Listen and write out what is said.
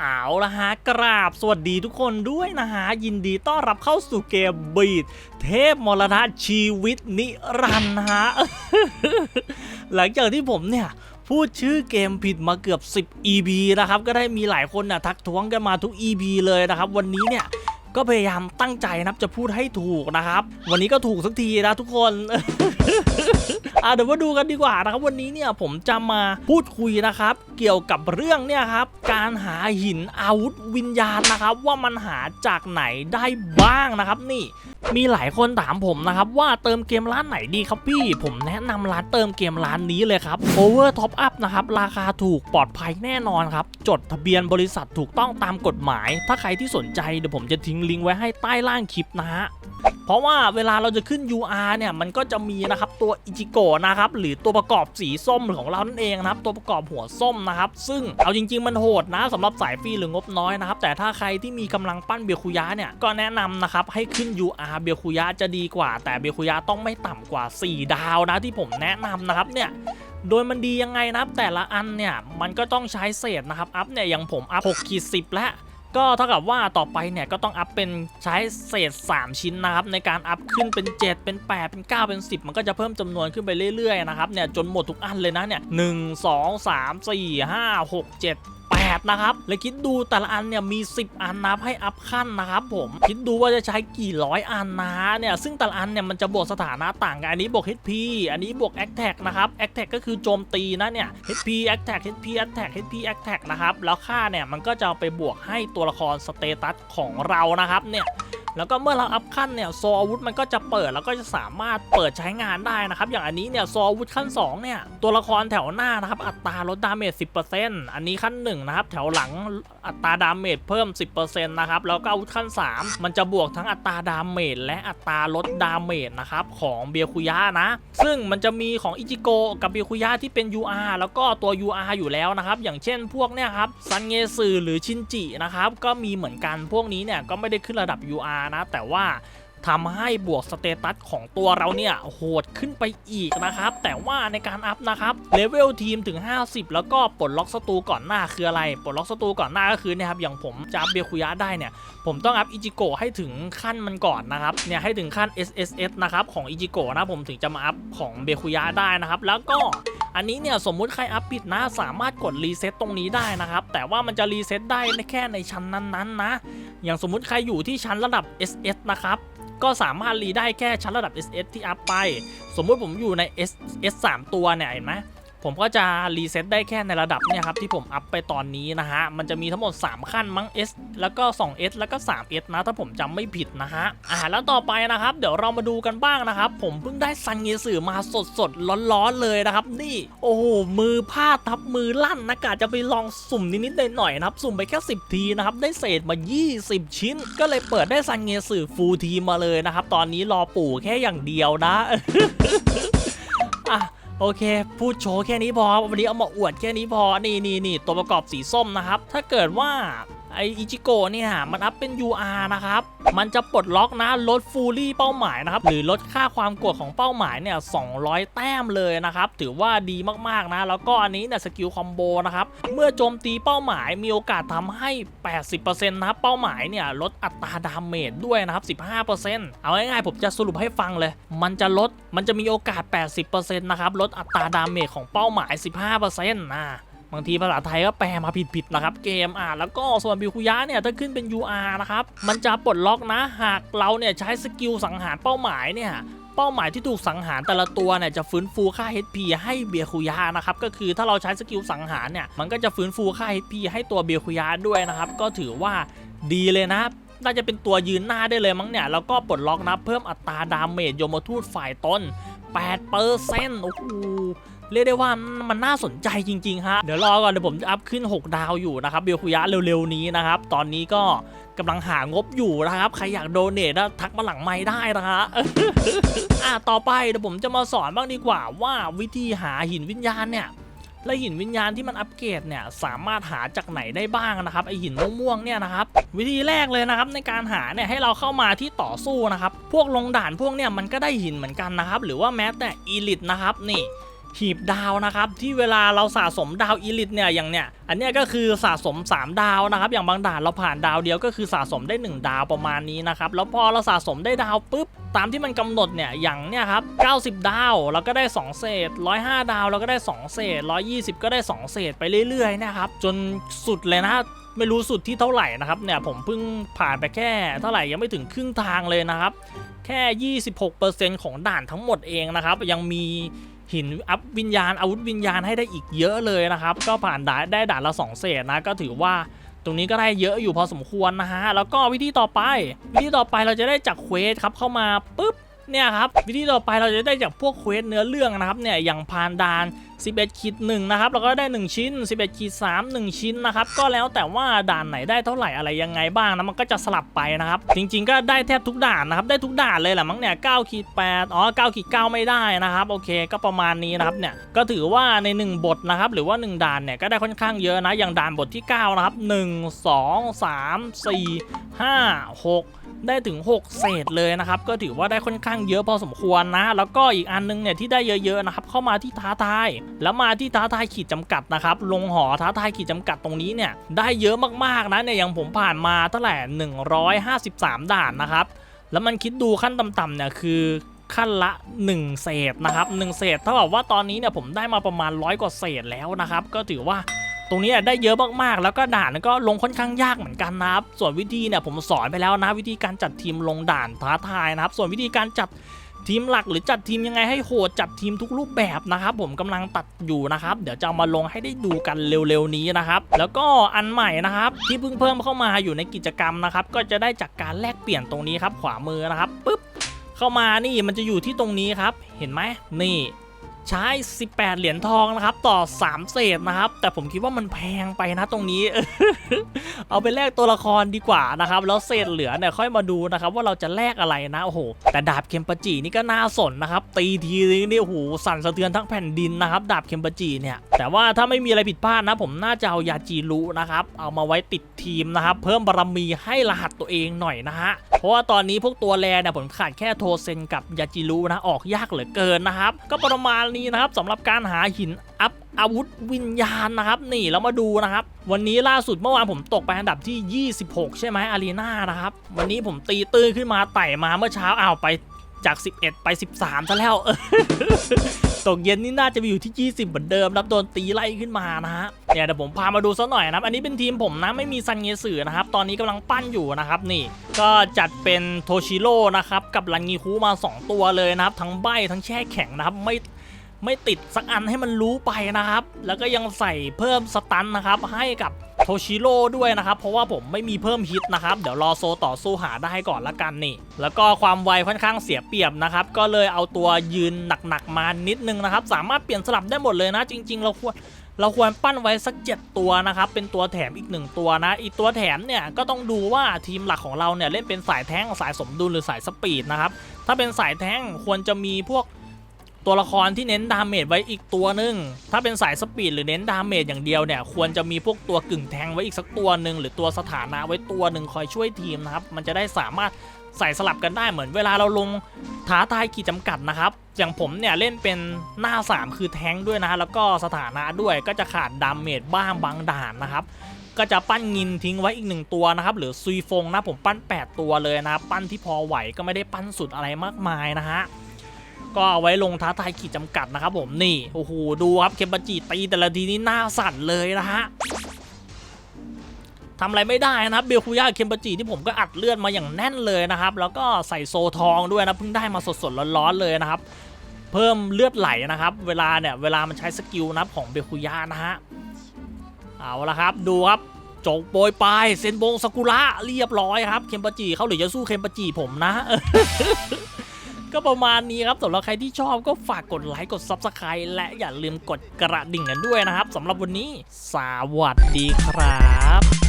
เอาละฮะกราบสวัสดีทุกคนด้วยนะฮะ ยินดีต้อนรับเข้าสู่เกมบีดเทพมรณะชีวิตนิรันดร์นะฮะ หลังจากที่ผมเนี่ยพูดชื่อเกมผิดมาเกือบ 10 EP นะครับ ก็ได้มีหลายคนนะทักท้วงกันมาทุก EP เลยนะครับ วันนี้เนี่ยก็พยายามตั้งใจนะครับจะพูดให้ถูกนะครับ วันนี้ก็ถูกสักทีนะทุกคน อะเดี๋ยวมาดูกันดีกว่านะครับวันนี้เนี่ยผมจะมาพูดคุยนะครับ เกี่ยวกับเรื่องเนี่ยครับการหาหินอาวุธวิญญาณนะครับ ว่ามันหาจากไหนได้บ้างนะครับ นี่มีหลายคนถามผมนะครับ ว่าเติมเกมร้านไหนดีครับพี่ ผมแนะนำร้านเติมเกมร้านนี้เลยครับ Over Top Up นะครับราคาถูกปลอดภัยแน่นอนครับ จดทะเบียนบริษัทถูกต้องตามกฎหมาย ถ้าใครที่สนใจเดี๋ยวผมจะทิ้งลิงก์ไว้ให้ใต้ล่างคลิปนะฮะเพราะว่าเวลาเราจะขึ้น UR เนี่ยมันก็จะมีนะครับตัวอิจิโกะนะครับหรือตัวประกอบสีส้มของเรานั่นเองนะครับตัวประกอบหัวส้มนะครับซึ่งเอาจริง ๆ มันโหดนะสำหรับสายฟรีหรืองบน้อยนะครับแต่ถ้าใครที่มีกำลังปั้นเบียคุยะเนี่ยก็แนะนำนะครับให้ขึ้น UR เบียคุยะจะดีกว่า แต่เบียคุยะต้องไม่ต่ำกว่า 4 ดาวนะที่ผมแนะนำนะครับเนี่ยโดยมันดียังไงนะครับแต่ละอันเนี่ยมันก็ต้องใช้เศษนะครับอัพเนี่ยอย่างผมอัพ6ขีด10แล้ว ก็เท่ากับว่าต่อไปเนี่ยก็ต้องอัพเป็นใช้เศษ 3 ชิ้นนะครับในการอัพขึ้นเป็น 7 เป็น 8 เป็น 9 เป็น 10 มันก็จะเพิ่มจำนวนขึ้นไปเรื่อยๆนะครับเนี่ยจนหมดทุกอันเลยนะเนี่ย1 2 3 4 5 6 7 8 นะครับ และคิดดูแต่ละอันเนี่ยมี 10 อันนับให้อัพขั้นนะครับผม คิดดูว่าจะใช้กี่ร้อยอันนะเนี่ยซึ่งแต่ละอันเนี่ยมันจะบวกสถานะต่างกัน อันนี้บวก HP อันนี้บวก Attack นะครับ Attack ก็คือโจมตีนะเนี่ย HP Attack HP Attack HP Attack นะครับ แล้วค่าเนี่ยมันก็จะไปบวกให้ตัวละครสเตตัสของเรานะครับเนี่ย แล้วก็เมื่อเราอัพขั้นเนี่ยโซอาวุธมันก็จะเปิดแล้วก็จะสามารถเปิดใช้งานได้นะครับ อย่างอันนี้เนี่ยโซอาวุธขั้น2เนี่ยตัวละครแถวหน้านะครับอัตราลดดาเมจ10%อันนี้ขั้น1นะครับแถวหลังอัตราดาเมจเพิ่ม 10%นะครับแล้วก็อาวุธขั้น 3 มันจะบวกทั้งอัตราดาเมจและอัตราลดดาเมจนะครับของเบียคุยะนะ ซึ่งมันจะมีของอิจิโกกับเบียคุยะที่เป็น UR แล้วก็ตัว UR อยู่แล้วนะครับอย่างเช่นพวกเนี่ยครับซันเงสือหรือชินจินะครับก็มีเหมือนกันพวกนี้เนี่ยก็ไม่ได้ขึ้นระดับ UR นะแต่ว่าทำให้บวกสเตตัสของตัวเราเนี่ยโหดขึ้นไปอีกนะครับ แต่ว่าในการอัพนะครับเลเวลทีมถึง 50 แล้วก็ปลดล็อกศัตรูก่อนหน้าคืออะไร ปลดล็อกศัตรูก่อนหน้าก็คือเนะครับอย่างผมจะอัพเบียคุยะได้เนี่ย ผมต้องอัพอิจิโกะให้ถึงขั้นมันก่อนนะครับเนี่ยให้ถึงขั้น SSS นะครับของอิจิโกะนะผมถึงจะมาอัพของเบคุยะได้นะครับ แล้วก็อันนี้เนี่ยสมมุติใครอัพผิดนะสามารถกดรีเซ็ตตรงนี้ได้นะครับ แต่ว่ามันจะรีเซ็ตได้แค่ในชั้นนั้นๆนะ อย่างสมมุติใครอยู่ที่ชั้นระดับ SS นะครับ ก็สามารถรีได้แค่ชั้นระดับ SS ที่อัพไป สมมุติผมอยู่ใน S S 3ตัวเนี่ยเห็นไหม ผมก็จะรีเซ็ตได้แค่ในระดับเนี่ยครับที่ผมอัพไปตอนนี้นะฮะ มันจะมีทั้งหมด 3 ขั้นมั้ง S แล้วก็ 2S แล้วก็ 3S นะ ถ้าผมจำไม่ผิดนะฮะ อ่าแล้วต่อไปนะครับ เดี๋ยวเรามาดูกันบ้างนะครับ ผมเพิ่งได้ซังเงสือมาสดสดร้อนๆเลยนะครับนี่ โอ้โห มือพาดทับมือลั่นนะกะจะไปลองสุ่มนิดๆหน่อยๆนะครับ สุ่มไปแค่ 10 ทีนะครับ ได้เศษมา 20 ชิ้น ก็เลยเปิดได้ซังเงสือฟูลทีมมาเลยนะครับ ตอนนี้รอปู่แค่อย่างเดียวนะอะ โอเค พูดโชว์แค่นี้พอ วันนี้เอามาอวดแค่นี้พอ นี่นี่นี่ตัวประกอบสีส้มนะครับ ถ้าเกิดว่า ไออิจิโกะเนี่ยมันอัพเป็น UR นะครับ มันจะปลดล็อกนะลดฟูลี่เป้าหมายนะครับ หรือลดค่าความกดของเป้าหมายเนี่ย200 แต้มเลยนะครับ ถือว่าดีมากๆนะ แล้วก็อันนี้เนี่ยสกิลคอมโบนะครับ เมื่อโจมตีเป้าหมายมีโอกาสทำให้ 80%นะครับเป้าหมายเนี่ยลดอัตราดาเมจด้วยนะครับ 15%เอาง่ายๆผมจะสรุปให้ฟังเลย มันจะลดมันจะมีโอกาส 80%นะครับลดอัตราดาเมจของเป้าหมาย 15%นะ บางทีภาษาไทยก็แปลมาผิดๆนะครับเกมอะแล้วก็ส่วนบิคุยะเนี่ยถ้าขึ้นเป็น UR นะครับมันจะปลดล็อกนะหากเราเนี่ยใช้สกิลสังหารเป้าหมายเนี่ยเป้าหมายที่ถูกสังหารแต่ละตัวเนี่ยจะฟื้นฟูค่า HP ให้เบียคุยะนะครับก็คือถ้าเราใช้สกิลสังหารเนี่ยมันก็จะฟื้นฟูค่า HP ให้ตัวเบียคุยะด้วยนะครับก็ถือว่าดีเลยนะน่าจะเป็นตัวยืนหน้าได้เลยมั้งเนี่ยแล้วก็ปลดล็อกนะเพิ่มอัตราดาเมจโยมทูตฝ่ายตน8เปอร์เซ็นต์โอ้โห เรียกได้ว่ามันน่าสนใจจริงๆฮะเดี๋ยวรอก่อนเดี๋ยวผมจะอัพขึ้น 6 ดาวอยู่นะครับเบลคุยะเร็วๆนี้นะครับ ตอนนี้ก็กำลังหางบอยู่นะครับ ใครอยากโดเนทนะทักมาหลังไม่ได้นะฮะอะต่อไปเดี๋ยวผมจะมาสอนบ้างดีกว่าว่าวิธีหาหินวิญญาณเนี่ยและหินวิญญาณที่มันอัปเกรดเนี่ยสามารถหาจากไหนได้บ้างนะครับไอหินม่วงๆเนี่ยนะครับวิธีแรกเลยนะครับในการหาเนี่ยให้เราเข้ามาที่ต่อสู้นะครับพวกลงด่านพวกเนี่ยมันก็ได้หินเหมือนกันนะครับหรือว่าแม้แต่อีลิทนะครับนี่ หีบดาวนะครับที่เวลาเราสะสมดาวอีลิตเนี่ยอย่างเนี้ยอันนี้ก็คือสะสม 3 ดาวนะครับ อย่างบางด่านเราผ่านดาวเดียวก็คือสะสมได้ 1 ดาวประมาณนี้นะครับ แล้วพอเราสะสมได้ดาวปุ๊บ ตามที่มันกำหนดเนี่ยอย่างเนี่ยครับ 90 ดาวเราก็ได้ 2 เศษ 105 ดาวเราก็ได้ 2 เศษ 120 ก็ได้ 2 เศษไปเรื่อยๆนะครับ จนสุดเลยนะไม่รู้สุดที่เท่าไหร่นะครับเนี่ยผมเพิ่งผ่านไปแค่ เท่าไหร่ยังไม่ถึงครึ่งทางเลยนะครับ แค่ 26%ของด่านทั้งหมดเองนะครับ ยังมี หินอัพวิญญาณอาวุธวิญญาณให้ได้อีกเยอะเลยนะครับ ก็ผ่านด่านได้ด่านละ2เศษนะก็ถือว่าตรงนี้ก็ได้เยอะอยู่พอสมควรนะฮะ แล้วก็วิธีต่อไป วิธีต่อไปเราจะได้จากเควสครับเข้ามาปุ๊บ เนี่ยครับวิธีต่อไปเราจะได้จากพวกเควสเนื้อเรื่องนะครับเนี่ยอย่างผ่านด่าน 11ขีด1นะครับเราก็ได้ 1 ชิ้น 11ขีด3 1ชิ้นนะครับก็แล้วแต่ว่าด่านไหนได้เท่าไหร่อะไรยังไงบ้างนะมันก็จะสลับไปนะครับจริงๆ ก็ได้แทบทุกด่านนะครับได้ทุกด่านเลยแหละมั้งเนี่ย9ขีด8อ๋อ9ขีด9ไม่ได้นะครับโอเคก็ประมาณนี้นะครับเนี่ยก็ถือว่าใน 1 บทนะครับหรือว่า 1 ด่านเนี่ยก็ได้ค่อนข้างเยอะนะอย่างด่านบทที่9นะครับ1 2 3 4 5 6 ได้ถึง 6 เศษเลยนะครับ ก็ถือว่าได้ค่อนข้างเยอะพอสมควรนะ แล้วก็อีกอันนึงเนี่ยที่ได้เยอะๆนะครับ เข้ามาที่ท้าทาย แล้วมาที่ท้าทายขีดจำกัดนะครับ ลงหอท้าทายขีดจำกัดตรงนี้เนี่ยได้เยอะมากๆนะเนี่ยอย่างผมผ่านมาเท่าไหร่153 ด่านนะครับ แล้วมันคิดดูขั้นต่ำๆเนี่ยคือขั้นละ 1 เศษนะครับ1เศษเท่ากับว่าตอนนี้เนี่ยผมได้มาประมาณร้อยกว่าเศษแล้วนะครับ ก็ถือว่า ตรงนี้ได้เยอะมากๆ แล้วก็ด่านก็ลงค่อนข้างยากเหมือนกันนะครับ ส่วนวิธีเนี่ยผมสอนไปแล้วนะ วิธีการจัดทีมลงด่านท้าทายนะครับ ส่วนวิธีการจัดทีมหลักหรือจัดทีมยังไงให้โหดจัดทีมทุกรูปแบบนะครับผมกำลังตัดอยู่นะครับ เดี๋ยวจะเอามาลงให้ได้ดูกันเร็วๆนี้นะครับ แล้วก็อันใหม่นะครับ ที่เพิ่งเพิ่มเข้ามาอยู่ในกิจกรรมนะครับ ก็จะได้จากการแลกเปลี่ยนตรงนี้ครับ ขวามือนะครับปึ๊บเข้ามานี่มันจะอยู่ที่ตรงนี้ครับ เห็นไหมนี่ ใช้ 18 เหรียญทองนะครับต่อ 3 เศษนะครับ แต่ผมคิดว่ามันแพงไปนะตรงนี้ เอาไปแลกตัวละครดีกว่านะครับ แล้วเศษเหลือเนี่ยค่อยมาดูนะครับ ว่าเราจะแลกอะไรนะโอ้โหแต่ดาบเคมปจินี่ก็น่าสนนะครับ ตีทีนึงนี่โอ้โหสั่นสะเทือนทั้งแผ่นดินนะครับ ดาบเคมปจิเนี่ย แต่ว่าถ้าไม่มีอะไรผิดพลาดนะ ผมน่าจะเอายาจีรุนะครับ เอามาไว้ติดทีมนะครับ เพิ่มบารมีให้รหัสตัวเองหน่อยนะฮะเพราะว่าตอนนี้พวกตัวแรเนี่ยผมขาดแค่โทเซนกับยาจิรุนะออกยากเหลือเกินนะครับ ก็ประมาณนี้นะครับสำหรับการหาหินอัพอาวุธวิญญาณนะครับ นี่เรามาดูนะครับ วันนี้ล่าสุดเมื่อวานผมตกไปอันดับที่ 26 ใช่ไหมอารีนานะครับ วันนี้ผมตีตื้นขึ้นมาไต่มาเมื่อเช้าอ้าวไปจาก 11 ไป 13ซะแล้วตกเย็นนี่น่าจะไปอยู่ที่ 20 เหมือนเดิมครับโดนตีไล่ขึ้นมานะฮะเนี่ยเดี๋ยวผมพามาดูสักหน่อยนะครับ อันนี้เป็นทีมผมนะไม่มีซันเงสือนะครับ ตอนนี้กำลังปั้นอยู่นะครับนี่ ก็จัดเป็นโทชิโร่นะครับ กับรันงีคูมา 2 ตัวเลยนะครับ ทั้งใบทั้งแช่แข็งนะครับ ไม่ ไม่ติดสักอันให้มันรู้ไปนะครับ แล้วก็ยังใส่เพิ่มสตันนะครับ ให้กับโทชิโร่ด้วยนะครับ เพราะว่าผมไม่มีเพิ่มฮิตนะครับ เดี๋ยวรอโซต่อสู้หาได้ก่อนละกันนี่ แล้วก็ความไวค่อนข้างเสียเปรียบนะครับ ก็เลยเอาตัวยืนหนักๆมานิดนึงนะครับ สามารถเปลี่ยนสลับได้หมดเลยนะ จริง ๆ เราควรเราควรปั้นไว้สัก 7 ตัวนะครับ เป็นตัวแถมอีก 1 ตัวนะ อีกตัวแถมเนี่ยก็ต้องดูว่าทีมหลักของเราเนี่ยเล่นเป็นสายแท้งสายสมดุลหรือสายสปีดนะครับ ถ้าเป็นสายแท้งควรจะมีพวก ตัวละครที่เน้นดาเมจไว้อีกตัวหนึ่งถ้าเป็นสายสปีดหรือเน้นดาเมจอย่างเดียวเนี่ย ควรจะมีพวกตัวกึ่งแทงไว้อีกสักตัวหนึ่งหรือตัวสถานะไว้ตัวหนึ่งคอยช่วยทีมนะครับ มันจะได้สามารถใส่สลับกันได้เหมือนเวลาเราลงท้าทายขีดจำกัดนะครับ อย่างผมเนี่ยเล่นเป็นหน้า 3 คือแทงด้วยนะ แล้วก็สถานะด้วยก็จะขาดดาเมจบ้างบางด่านนะครับก็จะปั้นงินทิ้งไว้อีกหนึ่งตัวนะครับหรือซุยฟงนะผมปั้น 8 ตัวเลยนะ ปั้นที่พอไหวก็ไม่ได้ปั้นสุดอะไรมากมายนะฮะ ก็เอาไว้ลงท้าทายขีดจำกัดนะครับผมนี่โอ้โหดูครับเคมบัจิตีแต่ละทีนี่หน้าสั่นเลยนะฮะทำอะไรไม่ได้นะครับเบลคุย่าเคมบัจิที่ผมก็อัดเลือดมาอย่างแน่นเลยนะครับ แล้วก็ใส่โซทองด้วยนะเพิ่งได้มาสดๆร้อนๆเลยนะครับ เพิ่มเลือดไหลนะครับ เวลาเนี่ยเวลามันใช้สกิลนับของเบลคุย่านะฮะเอาละครับดูครับจงโปรยปลายเซนโบงสกุระเรียบร้อยครับเคมบัจิเขาหรือจะสู้เคมบัจิผมนะ ก็ประมาณนี้ครับสำหรับใครที่ชอบก็ฝากกดไลค์กด Subscribe และอย่าลืมกดกระดิ่งกันด้วยนะครับสำหรับวันนี้ สวัสดีครับ